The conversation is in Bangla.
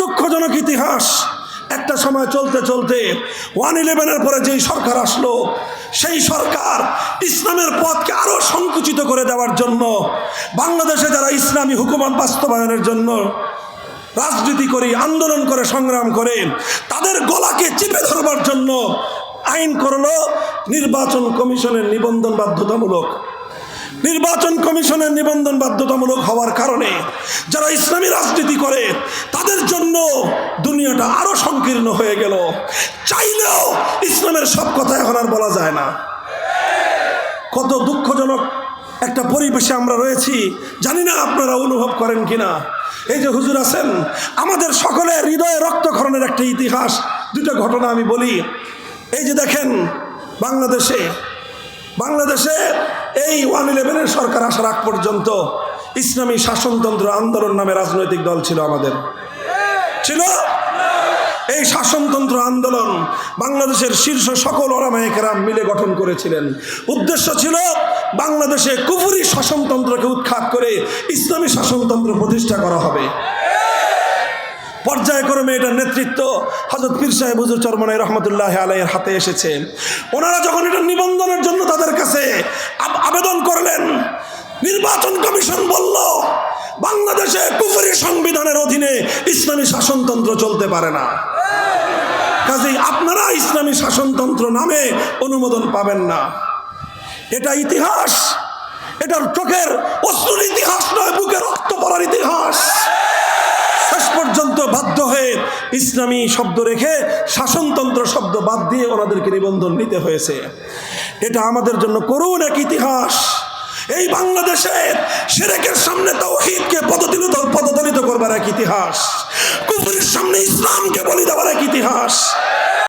দুঃখজনক ইতিহাস। একটা সময় চলতে চলতে ওয়ান ইলেভেনের পরে যেই সরকার আসলো, সেই সরকার ইসলামের পথকে আরও সংকুচিত করে দেওয়ার জন্য, বাংলাদেশে যারা ইসলামী হুকুমত বাস্তবায়নের জন্য রাজনীতি করে, আন্দোলন করে, সংগ্রাম করে, তাদের গলাকে চেপে ধরবার জন্য আইন করল নির্বাচন কমিশনের নিবন্ধন বাধ্যতামূলক। নির্বাচন কমিশনের নিবন্ধন বাধ্যতামূলক হওয়ার কারণে যারা ইসলামী রাজনীতি করে, তাদের জন্য দুনিয়াটা আরও সংকীর্ণ হয়ে গেল। চাইলেও ইসলামের সব কথা এখন আর বলা যায় না। কত দুঃখজনক একটা পরিবেশে আমরা রয়েছি। জানি না আপনারা অনুভব করেন কিনা। এই যে হুজুর আছেন, আমাদের সকলের হৃদয়ে রক্তক্ষরণের একটা ইতিহাস, দুটো ঘটনা আমি বলি। এই যে দেখেন, বাংলাদেশে বাংলাদেশে এই ওয়ান ইলেভেনের সরকার আসার আগ পর্যন্ত ইসলামী শাসনতন্ত্র আন্দোলন নামে রাজনৈতিক দল ছিল আমাদের। ছিল? এই শাসনতন্ত্র আন্দোলন বাংলাদেশের শীর্ষ সকল ওরামায়িকেরা মিলে গঠন করেছিলেন। উদ্দেশ্য ছিল বাংলাদেশে কুফুরি শাসনতন্ত্রকে উৎখাত করে ইসলামী শাসনতন্ত্র প্রতিষ্ঠা করা হবে। পর্যায়ক্রমে এটার নেতৃত্ব হজরত পীর সাহেব হুজুর চরমনাই রহমতুল্লাহ আলাইয়ের হাতে এসেছে। ওনারা যখন এটা নিবন্ধনের জন্য কাছে আবেদন করলেন। নির্বাচন কমিশন বলল, বাংলাদেশে কুফরি সংবিধানের অধীনে ইসলামী শাসনতন্ত্র চলতে পারে না। কাজেই আপনারা ইসলামী শাসনতন্ত্র নামে অনুমোদন পাবেন না। এটা ইতিহাস। এটার চোখের অশ্রুর ইতিহাস নয়, বুকে রক্ত পড়ার ইতিহাস। শেষ পর্যন্ত বাধ্য হয়ে ইসলামী শব্দ রেখে শাসনতন্ত্র শব্দ বাদ দিয়ে ওনাদেরকে নিবন্ধন নিতে হয়েছে। এটা আমাদের জন্য করুণ এক ইতিহাস। এই বাংলাদেশের সেরেকের সামনে তৌহিদকে পদতিলিত পদতলিত করবার এক ইতিহাস। কুফুরের সামনে ইসলামকে বলি দেওয়ার এক ইতিহাস।